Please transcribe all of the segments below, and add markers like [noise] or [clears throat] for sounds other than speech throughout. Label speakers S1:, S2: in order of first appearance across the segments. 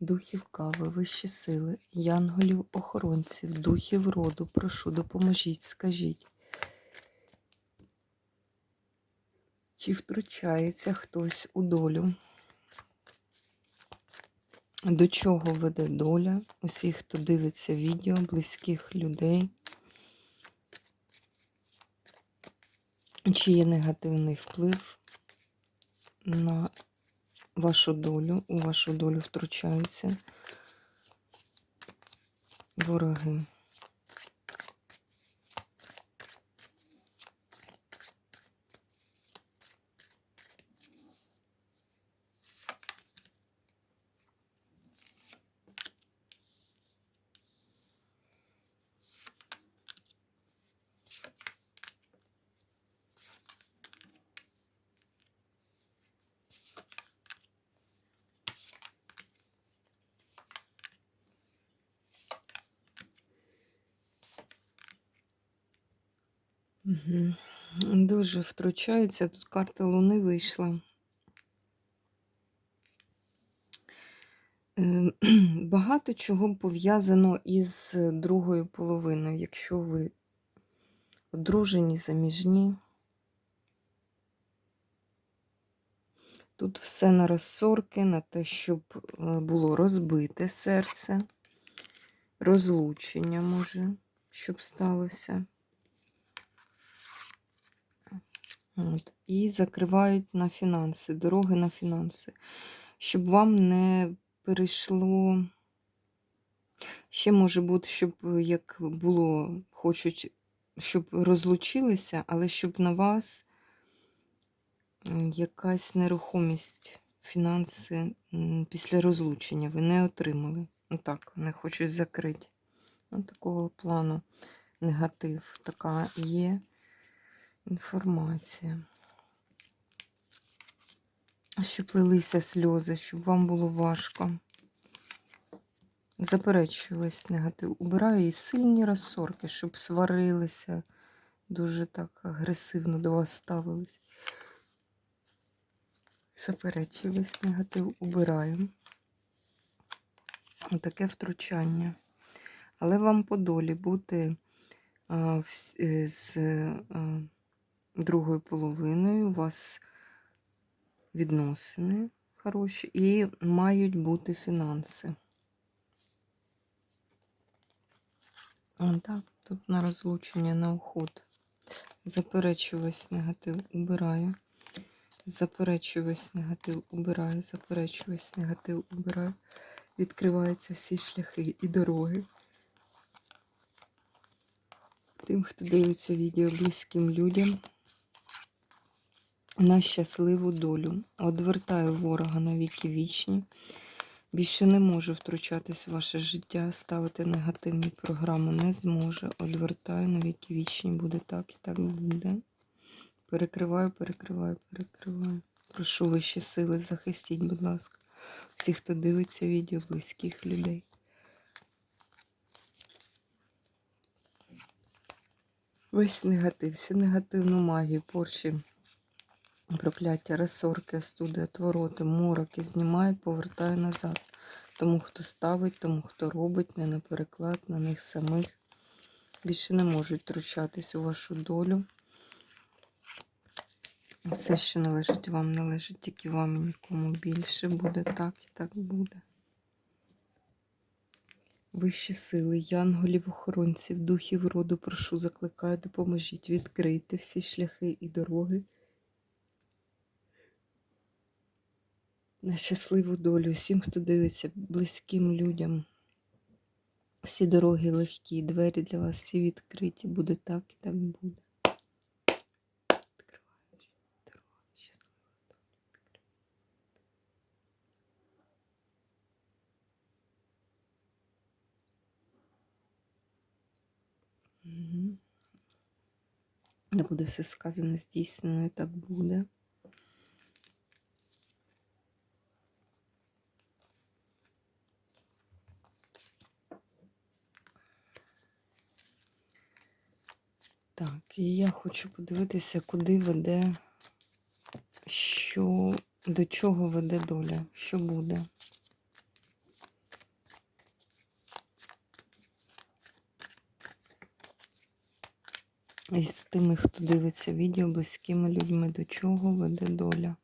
S1: духів кави, вищі сили, янголів, охоронців, духів роду, прошу, допоможіть, скажіть. Чи втручається хтось у долю? До чого веде доля усіх, хто дивиться відео, близьких людей? Чи є негативний вплив на вашу долю, у вашу долю втручаються вороги. Дуже втручаються. Тут карта Луни вийшла. Е, [clears throat] багато чого пов'язано із другою половиною, якщо ви одружені, заміжні. Тут все на розсорки, на те, щоб е, було розбите серце, розлучення може, щоб сталося. От. І закривають на фінанси, дороги на фінанси. Щоб вам не перейшло. Ще може бути, щоб як було, хочуть, щоб розлучилися, але щоб на вас якась нерухомість, фінанси після розлучення ви не отримали. Отак, не хочуть закрити. Ось такого плану негатив така є інформація. Щоб лилися сльози, щоб вам було важко. Заперечую весь негатив. Убираю і сильні розсорки, щоб сварилися, дуже так агресивно до вас ставились. Заперечую весь негатив, убираю. Отаке втручання. Але вам по долі бути а, в, з. А, другою половиною у вас відносини хороші і мають бути фінанси. Так, тут на розлучення, на уход. Заперечу весь негатив, убираю. Заперечу весь негатив, убираю, заперечу весь негатив, убираю. Відкриваються всі шляхи і дороги. Тим, хто дивиться відео близьким людям на щасливу долю. Одвертаю ворога на віки вічні. Більше не можу втручатись в ваше життя, ставити негативні програми не зможе. Одвертаю на віки вічні. Буде так і так буде. Перекриваю, перекриваю, перекриваю. Прошу вищі сили, захистіть, будь ласка, всіх, хто дивиться відео близьких людей. Весь негатив, всю негативну магію, порші. Прокляття, ресорки, студи, отвороти, мороки знімаю, повертаю назад. Тому, хто ставить, тому, хто робить, не на переклад, на них самих. Більше не можуть втручатись у вашу долю. Все, що належить вам, належить тільки вам і нікому більше. Буде так і так буде. Вищі сили, янголів, охоронців, духів роду, прошу, закликаю, допоможіть відкрити всі шляхи і дороги. на щасливу долю, всім, хто дивиться, близьким людям. Всі дороги легкі, двері для вас всі відкриті. Буде так і так буде. Не буде все сказано здійснено, і так буде. І я хочу подивитися, куди веде, що, до чого веде доля, що буде. І з тими, хто дивиться відео, близькими людьми, до чого веде доля.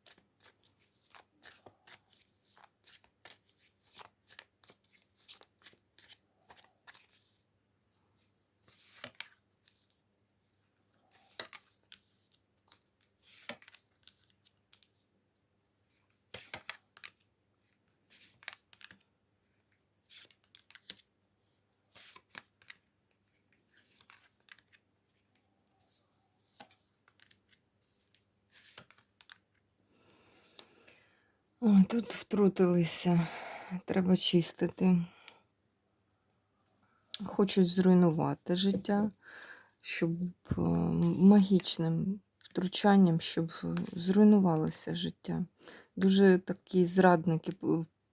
S1: Ой, тут втрутилися. Треба чистити. Хочуть зруйнувати життя, щоб е, магічним втручанням, щоб зруйнувалося життя. Дуже такі зрадники,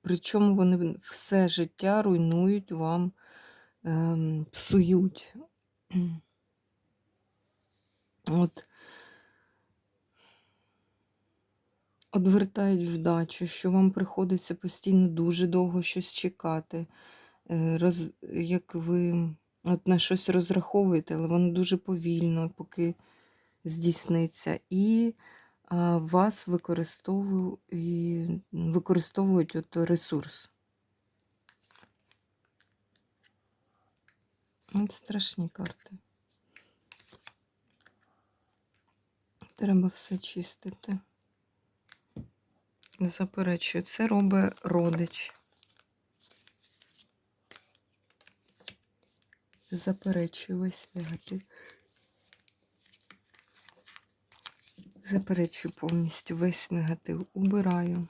S1: причому вони все життя руйнують вам, ем, псують. От Одвертають вдачу, що вам приходиться постійно дуже довго щось чекати. Е, Роз, як ви от на щось розраховуєте, але воно дуже повільно, поки здійсниться. І а, вас використовують, використовують от ресурс. От страшні карти. Треба все чистити. Заперечую, це робить родич. Заперечую весь негатив. Заперечую повністю весь негатив. Убираю.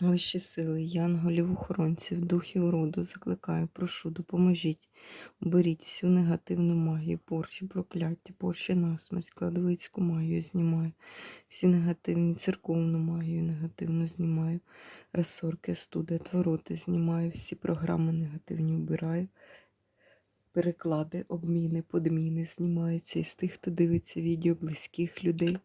S1: Вищі сили, янголів, охоронців, духів роду, закликаю, прошу, допоможіть, уберіть всю негативну магію, порчі, прокляття, порчі насмерть, кладовицьку магію знімаю, всі негативні, церковну магію негативну знімаю, розсорки, студи, твороти знімаю, всі програми негативні вбираю, переклади, обміни, подміни знімаються із тих, хто дивиться відео близьких людей.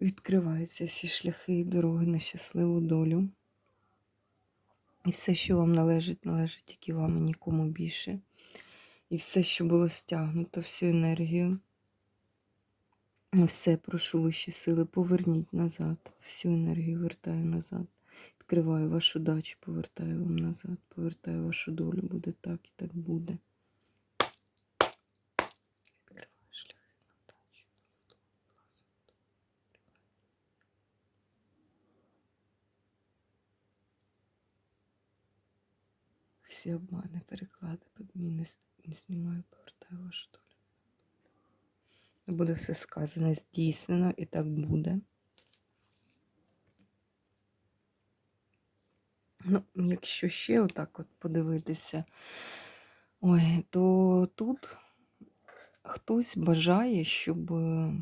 S1: Відкриваються всі шляхи і дороги на щасливу долю. І все, що вам належить, належить тільки вам і нікому більше. І все, що було стягнуто, всю енергію. Все, прошу вищі сили, поверніть назад. Всю енергію вертаю назад. Відкриваю вашу дачу, повертаю вам назад, повертаю вашу долю. Буде так і так буде. Відкриваю шляхи на дачу. Всі обмани, переклади, подміни не знімаю, повертаю вашу долю. Буде все сказане, здійснено, і так буде. Ну, якщо ще отак от подивитися, ой, то тут хтось бажає, щоб, е,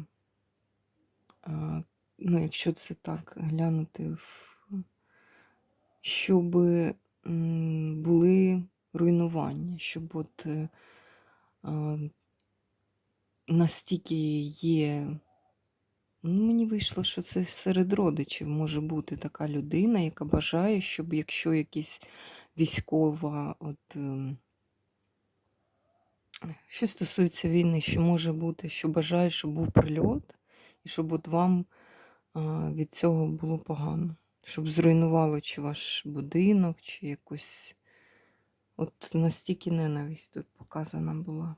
S1: ну, якщо це так глянути, щоб були руйнування, щоб от е, настільки є. Ну, мені вийшло, що це серед родичів може бути така людина, яка бажає, щоб якщо якісь військова, от, ем, що стосується війни, що може бути, що бажає, щоб був прильот, і щоб от вам від цього було погано. Щоб зруйнувало чи ваш будинок, чи якусь. От настільки ненависть тут показана була.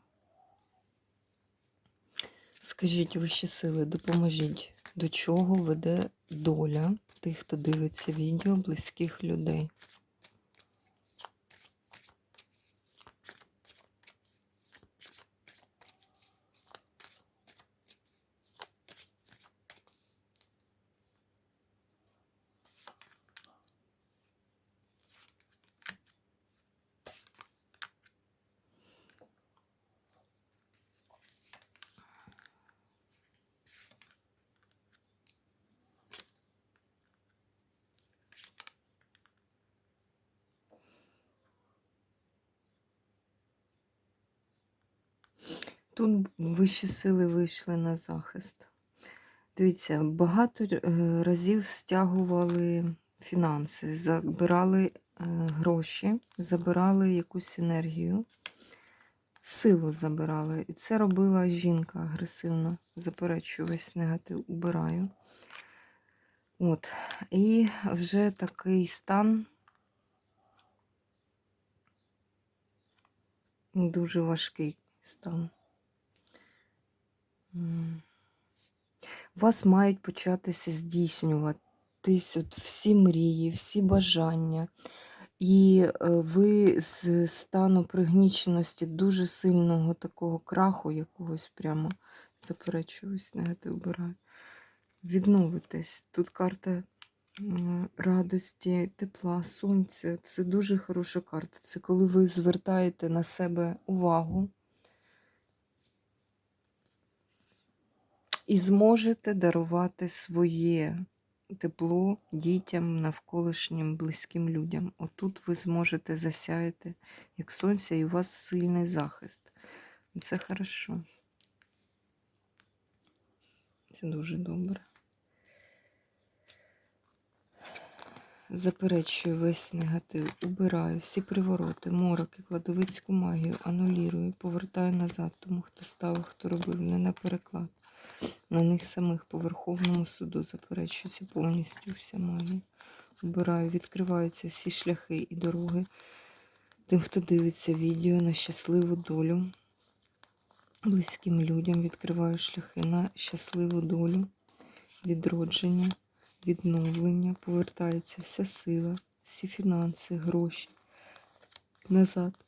S1: Скажіть вищі сили, допоможіть, до чого веде доля тих, хто дивиться відео близьких людей. Тут вищі сили вийшли на захист. Дивіться, багато е, разів стягували фінанси, забирали е, гроші, забирали якусь енергію, силу забирали. І це робила жінка агресивно. Заперечую весь негатив, убираю. От. І вже такий стан дуже важкий стан. У вас мають початися здійснюватись от всі мрії, всі бажання. І е, ви з стану пригніченості дуже сильного такого краху якогось прямо заперечуюсь, негатив вбираю. Відновитесь. Тут карта радості, тепла, сонця. Це дуже хороша карта. Це коли ви звертаєте на себе увагу. І зможете дарувати своє тепло дітям, навколишнім близьким людям. Отут ви зможете засяяти як сонце, і у вас сильний захист. Це хорошо. Це дуже добре. Заперечую весь негатив, убираю всі привороти, мороки, кладовицьку магію, анулірую, повертаю назад, тому хто ставив, хто робив, не на переклад. На них самих по Верховному суду заперечується повністю вся магія. Убираю, відкриваються всі шляхи і дороги. Тим, хто дивиться відео на щасливу долю. Близьким людям відкриваю шляхи на щасливу долю, відродження, відновлення, повертається вся сила, всі фінанси, гроші назад.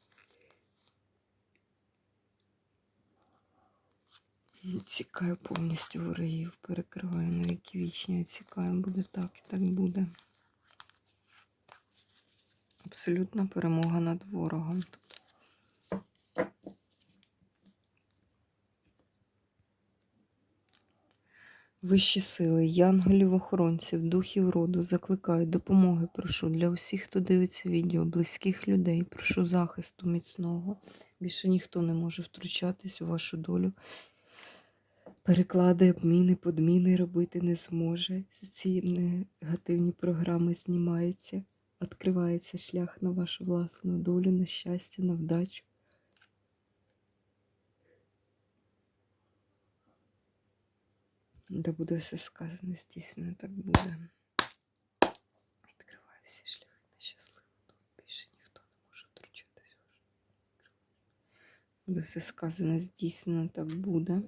S1: Цікаю повністю ворогів, перекриваю на віки вічні, цікаю, буде так і так буде. Абсолютна перемога над ворогом. Вищі сили, янголів, охоронців, духів роду закликаю, допомоги прошу для усіх, хто дивиться відео, близьких людей, прошу захисту міцного. Більше ніхто не може втручатись у вашу долю переклади, обміни, подміни робити не зможе. Ці негативні програми знімаються, відкривається шлях на вашу власну долю, на щастя, на вдачу. Де буде все сказане, здійснено, так буде. Відкриваю всі шляхи на щасливу. Більше ніхто не може втручатись. в вашу долю. Буде все сказане, здійснено, так буде.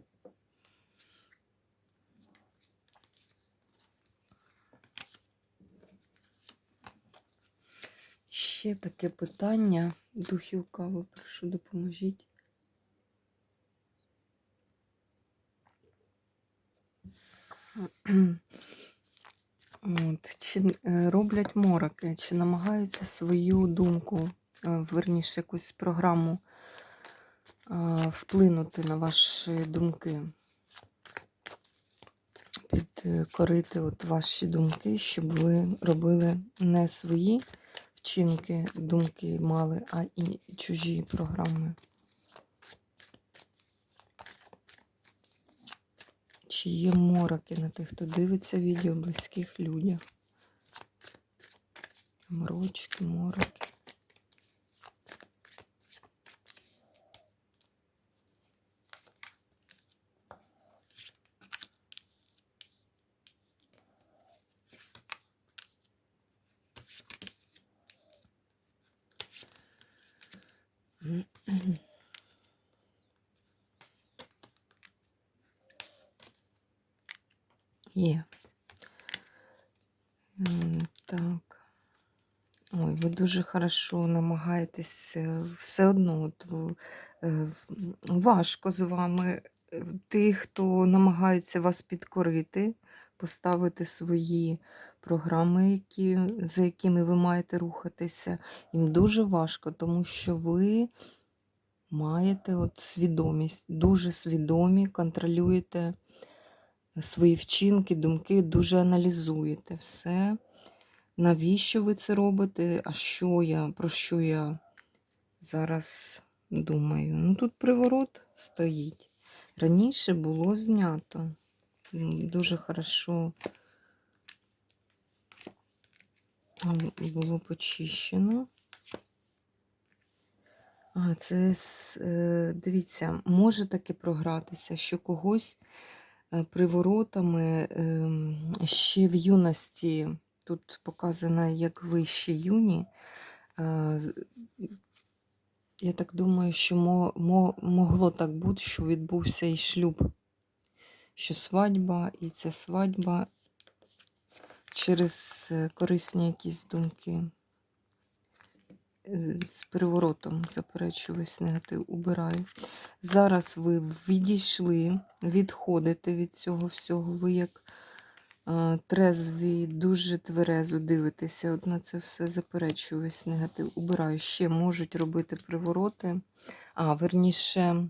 S1: Ще таке питання. Духів кави, прошу, допоможіть. От, Чи е, роблять мороки, чи намагаються свою думку, е, верніше якусь програму е, вплинути на ваші думки, підкорити от ваші думки, щоб ви робили не свої вчинки, думки мали, а і чужі програми. Чи є мороки на тих, хто дивиться відео близьких людях? Морочки, мороки. Є. Так. Ой, ви дуже хорошо намагаєтесь е, все одно. От, е, важко з вами. Е, Тих, хто намагається вас підкорити, поставити свої програми, які, за якими ви маєте рухатися, їм дуже важко, тому що ви маєте от свідомість, дуже свідомі, контролюєте свої вчинки, думки, дуже аналізуєте все. Навіщо ви це робите? А що я, про що я зараз думаю? Ну тут приворот стоїть. Раніше було знято. Дуже хорошо було почищено. А, це е, дивіться, може таки програтися, що когось приворотами ем, ще в юності, тут показано як ви ще юні. е, Я так думаю, що мо, мо, могло так бути, що відбувся і шлюб, що свадьба, і ця свадьба через е, корисні якісь думки. З приворотом заперечую весь негатив, убираю. Зараз ви відійшли, відходите від цього всього. Ви як е, трезві, дуже тверезо дивитеся. От на це все заперечую весь негатив. Убираю. Ще можуть робити привороти. А, верніше,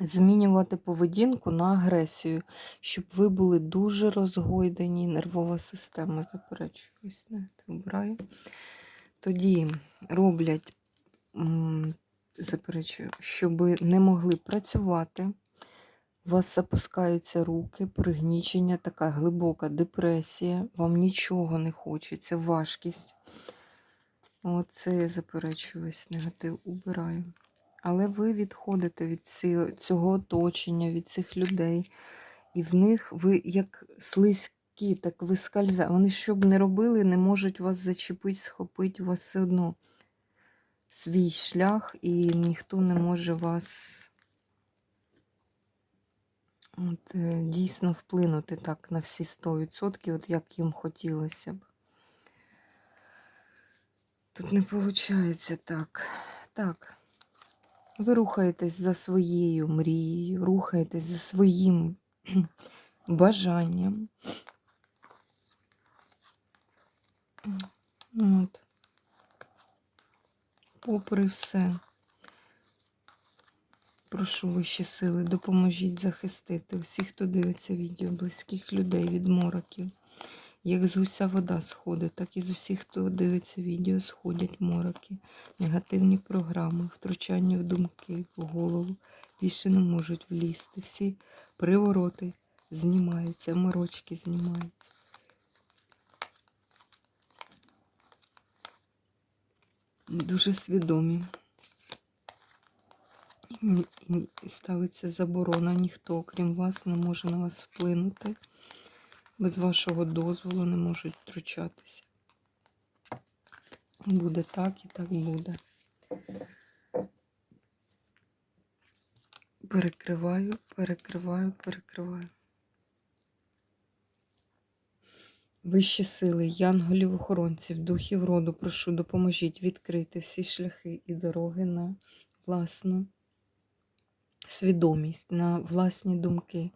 S1: змінювати поведінку на агресію, щоб ви були дуже розгойдені, нервова система заперечую. Ось негатив убираю. Тоді роблять, заперечую, щоб не могли працювати. У вас опускаються руки, пригнічення, така глибока депресія, вам нічого не хочеться, важкість. Оце я заперечую весь негатив, убираю. Але ви відходите від цього оточення, від цих людей, і в них ви як слизькі, так ви. Вони що б не робили, не можуть вас зачепити, схопити, у вас все одно свій шлях, і ніхто не може вас от, е, дійсно вплинути так на всі 100%, от як їм хотілося б. Тут не виходить так. Так. Ви рухаєтесь за своєю мрією, рухаєтесь за своїм [clears throat] бажанням. От. Попри все. Прошу вищі сили, допоможіть захистити всіх, хто дивиться відео, близьких людей від мороків. Як з гуся вода сходить, так і з усіх, хто дивиться відео, сходять мороки, негативні програми, втручання в думки, в голову. Більше не можуть влізти. Всі привороти знімаються, морочки знімаються. Дуже свідомі. І ставиться заборона. Ніхто, окрім вас, не може на вас вплинути. Без вашого дозволу не можуть втручатися. Буде так і так буде. Перекриваю, перекриваю, перекриваю. Вищі сили, янголів, охоронців, духів роду, прошу, допоможіть відкрити всі шляхи і дороги на власну свідомість, на власні думки.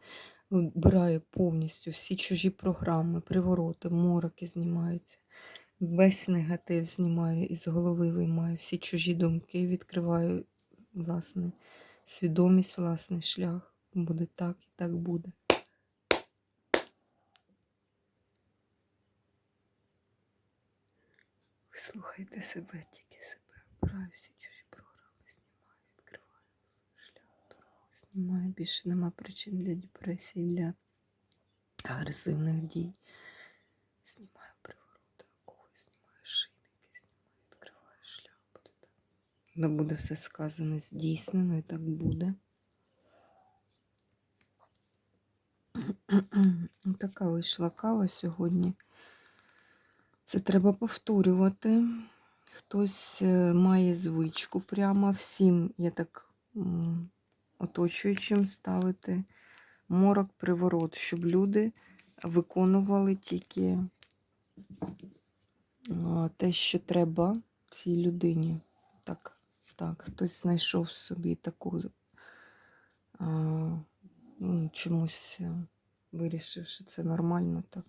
S1: Вбираю повністю всі чужі програми, привороти, мороки знімаються. Весь негатив знімаю із голови виймаю всі чужі думки, відкриваю власне свідомість, власний шлях. Буде так і так буде. Слухайте себе, тільки себе. Обираю всі чужі програми, знімаю, відкриваю шлях, дорогу, знімаю. Більше нема причин для депресії, для агресивних дій. Знімаю привороти, окови, знімаю шийники, знімаю, відкриваю шлях. Буде так. Ну, буде все сказане, здійснено, і так буде. Така вийшла кава сьогодні. Це треба повторювати. Хтось е, має звичку прямо всім, я так оточуючим ставити морок приворот, щоб люди виконували тільки те, що треба цій людині. Так, так, хтось знайшов собі таку ну, чомусь е, вирішив, що це нормально. Так.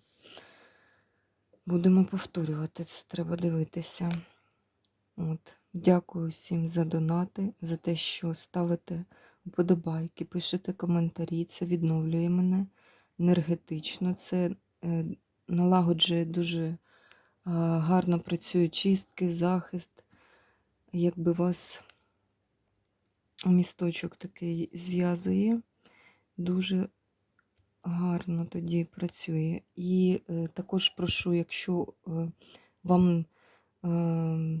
S1: Будемо повторювати це, треба дивитися. От. Дякую всім за донати, за те, що ставите вподобайки, пишете коментарі. Це відновлює мене енергетично. Це е, налагоджує дуже гарно працює чистки, захист. Якби вас місточок такий зв'язує. Дуже гарно тоді працює. І е, також прошу, якщо е, вам е,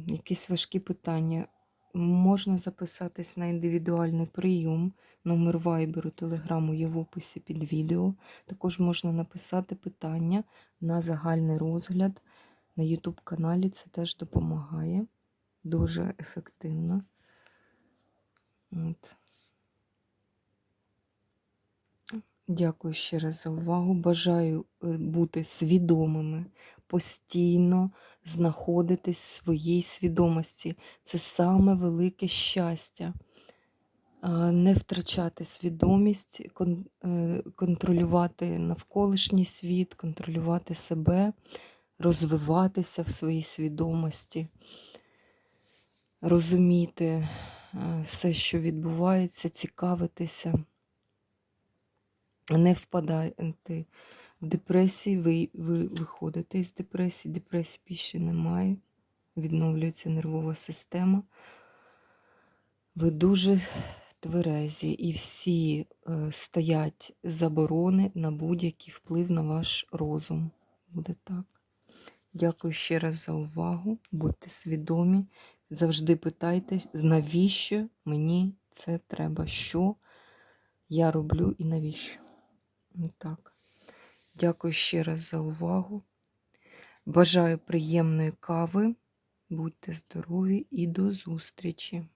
S1: якісь важкі питання, можна записатись на індивідуальний прийом. Номер вайберу, телеграму є в описі під відео. Також можна написати питання на загальний розгляд на YouTube каналі. Це теж допомагає дуже ефективно. От. Дякую ще раз за увагу. Бажаю е, бути свідомими, постійно знаходитись в своїй свідомості. Це саме велике щастя. Не втрачати свідомість, е, контролювати навколишній світ, контролювати себе, розвиватися в своїй свідомості, розуміти е, все, що відбувається, цікавитися не впадати в депресії, ви, ви виходите з депресії, депресії більше немає, відновлюється нервова система. Ви дуже тверезі і всі е, стоять заборони на будь-який вплив на ваш розум. Буде так. Дякую ще раз за увагу. Будьте свідомі. Завжди питайте, навіщо мені це треба, що я роблю і навіщо. Так. Дякую ще раз за увагу. Бажаю приємної кави. Будьте здорові і до зустрічі!